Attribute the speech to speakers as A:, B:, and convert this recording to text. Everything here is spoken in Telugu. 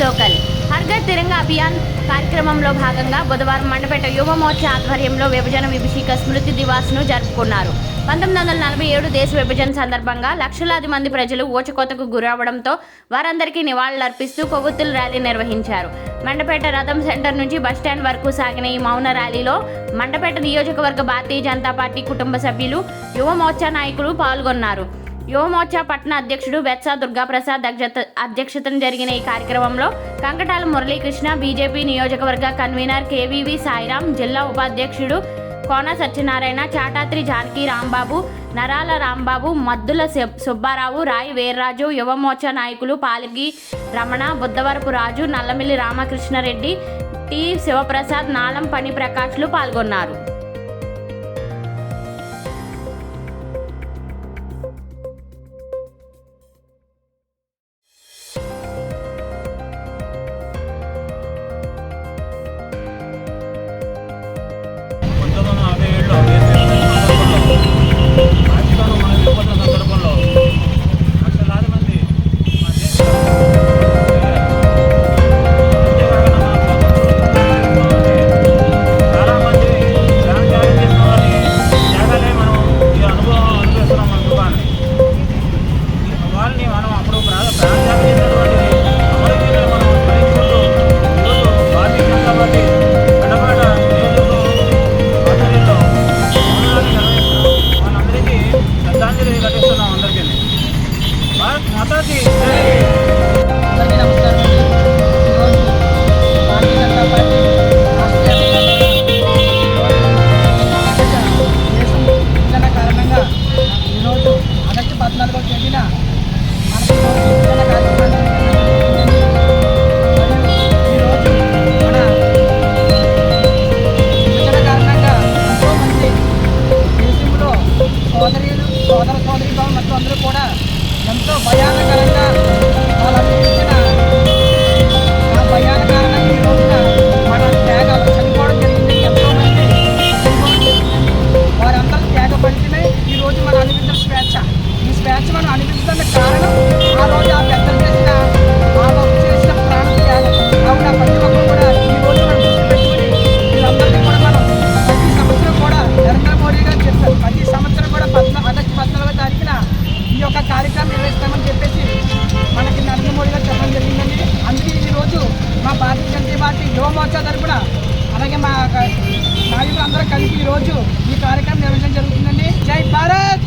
A: లోకల్ హర్ఘర్ తిరంగా అభియాన్ కార్యక్రమంలో భాగంగా బుధవారం మండపేట యువ మోర్చా ఆధ్వర్యంలో విభజన విభీషిక స్మృతి దివాస్ను జరుపుకున్నారు. పంతొమ్మిది వందల నలభై ఏడు దేశ విభజన సందర్భంగా లక్షలాది మంది ప్రజలు ఊచకోతకు గురవడంతో వారందరికీ నివాళులర్పిస్తూ కొవ్వొత్తుల ర్యాలీ నిర్వహించారు. మండపేట రథం సెంటర్ నుంచి బస్టాండ్ వరకు సాగిన ఈ మౌన ర్యాలీలో మండపేట నియోజకవర్గ భారతీయ జనతా పార్టీ కుటుంబ సభ్యులు యువ మోర్చా నాయకులు పాల్గొన్నారు. యువమోర్చా పట్టణ అధ్యక్షుడు వెత్స దుర్గాప్రసాద్ అధ్యక్షత అధ్యక్షతన జరిగిన ఈ కార్యక్రమంలో కంకటాల మురళీకృష్ణ బీజేపీ నియోజకవర్గ కన్వీనర్ కేవీవి సాయిరాం జిల్లా ఉపాధ్యక్షుడు కోన సత్యనారాయణ చాటాత్రి జానకి రాంబాబు నరాల రాంబాబు మద్దుల సు- సుబ్బారావు రాయి వీర్రాజు యువమోర్చా నాయకులు పాలిగి రమణ బుద్ధవరపు రాజు నల్లమిల్లి రామకృష్ణారెడ్డి టి శివప్రసాద్ నాలం పని ప్రకాష్లు పాల్గొన్నారు.
B: Hey! స్వేచ్ఛ ఈ స్వేచ్ఛ మనం అనిపిస్తున్న కారణం ఆ రోజు ఆ పెద్దలు చేసిన వాళ్ళు చేసిన ప్రాణ త్యాగం కావున ప్రతి ఒక్కరు కూడా ఈ రోజు మనం గుర్తుపెట్టుకుని వీళ్ళందరినీ కూడా మనం ప్రతి సంవత్సరం కూడా నరేంద్ర మోడీ గారు చెప్పారు. ప్రతి సంవత్సరం కూడా పద్నా ఆగస్టు పద్నాలుగో తారీఖున ఈ యొక్క కార్యక్రమం నిర్వహిస్తామని చెప్పేసి మనకి నరేంద్ర మోడీ గారు చెప్పడం జరిగిందండి. అందుకే ఈ రోజు మా భారతీయ జనతా పార్టీ యువ మోర్చా తరపున అలాగే మా నాయకులు అందరూ కలిసి ఈ రోజు ఈ కార్యక్రమం నిర్వహించడం జరుగుతుందండి. జై భారత్